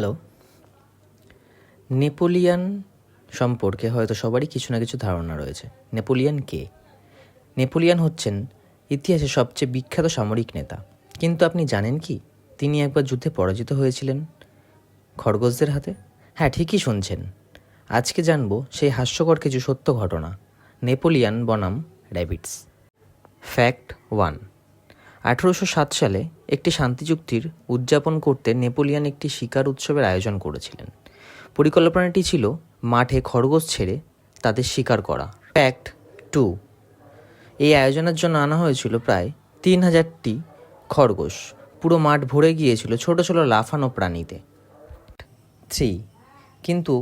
Hello. Napoleon সম্পর্কে হয়তো সবারই কিছু না কিছু ধারণা রয়েছে। নেপোলিয়ান কে? নেপোলিয়ান হচ্ছেন ইতিহাসের সবচেয়ে বিখ্যাত সামরিক নেতা। কিন্তু আপনি জানেন কি? তিনি একবার যুদ্ধে পরাজিত হয়েছিলেন খরগোশদের হাতে? হ্যাঁ ঠিকই শুনছেন। আজকে জানব সেই হাস্যকর কিছু সত্য ঘটনা। নেপোলিয়ান বনাম র্যাবিটস। Fact one. আঠেরোশো সাত সালে একটি শান্তি চুক্তির উদযাপন করতে নেপোলিয়ান একটি শিকার উৎসবের আয়োজন করেছিলেন। পরিকল্পনাটি ছিল মাঠে খরগোশ ছেড়ে তাদের শিকার করা। ফ্যাক্ট টু এই আয়োজনের জন্য আনা হয়েছিল প্রায় তিন হাজারটি খরগোশ। পুরো মাঠ ভরে গিয়েছিল ছোট ছোট লাফানো প্রাণীতে। থ্রি কিন্তু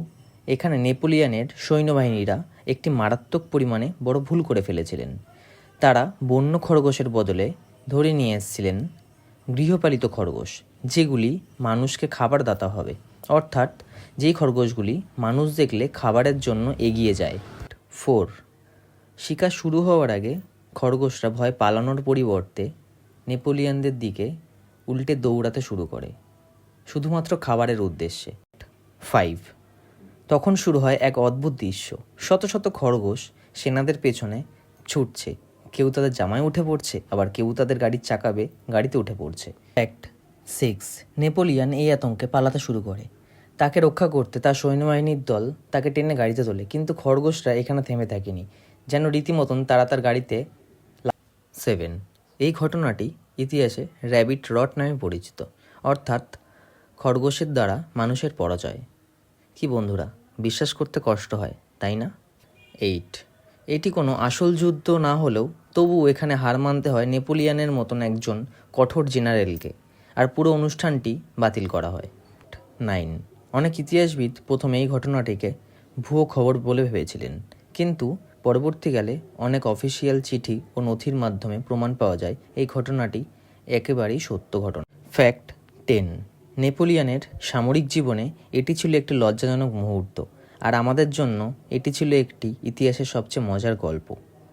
এখানে নেপোলিয়ানের সৈন্যবাহিনীরা একটি মারাত্মক পরিমাণে বড় ভুল করে ফেলেছিলেন। তারা বন্য খরগোশের বদলে ধরে নিয়ে এসেছিলেন গৃহপালিত খরগোশ, যেগুলি মানুষকে খাবার দাতা হবে। অর্থাৎ যেই খরগোশগুলি মানুষ দেখলে খাবারের জন্য এগিয়ে যায়। ফোর শিকার শুরু হওয়ার আগে খরগোশরা ভয় পালানোর পরিবর্তে নেপোলিয়ানদের দিকে উল্টে দৌড়াতে শুরু করে, শুধুমাত্র খাবারের উদ্দেশ্যে। ফাইভ, তখন শুরু হয় এক অদ্ভুত দৃশ্য। শত শত খরগোশ সেনাদের পেছনে ছুটছে। কেউ তাদের জামায় উঠে পড়ছে, আবার কেউ তাদের গাড়ির চাকাবে গাড়িতে উঠে পড়ছে। ফ্যাক্ট সিক্স নেপোলিয়ান এই আতঙ্কে পালাতে শুরু করে। তাকে রক্ষা করতে তার সৈন্যবাহিনীর দল তাকে টেনে গাড়িতে তোলে, কিন্তু খরগোশরা এখানে থেমে থাকেনি। যেন রীতিমতন তারা তার গাড়িতে সেভেন এই ঘটনাটি ইতিহাসে র্যাবিট রট নামে পরিচিত। অর্থাৎ খরগোশের দ্বারা মানুষের পরাজয়। কি বন্ধুরা, বিশ্বাস করতে কষ্ট হয়, তাই না? এইট এটি কোনো আসল যুদ্ধ না হলেও তবু এখানে হার মানতে হয় নেপোলিয়ানের মতন একজন কঠোর জেনারেলকে। আর পুরো অনুষ্ঠানটি বাতিল করা হয়। নাইন। অনেক ইতিহাসবিদ প্রথমে এই ঘটনাটিকে ভুয়ো খবর বলে ভেবেছিলেন। কিন্তু পরবর্তীকালে অনেক অফিসিয়াল চিঠি ও নথির মাধ্যমে প্রমাণ পাওয়া যায় এই ঘটনাটি একেবারেই সত্য ঘটনা। Fact ten. নেপোলিয়ানের সামরিক জীবনে এটি ছিল একটি লজ্জাজনক মুহূর্ত। আর আমাদের জন্য এটি ছিল একটি ইতিহাসের সবচেয়ে মজার গল্প।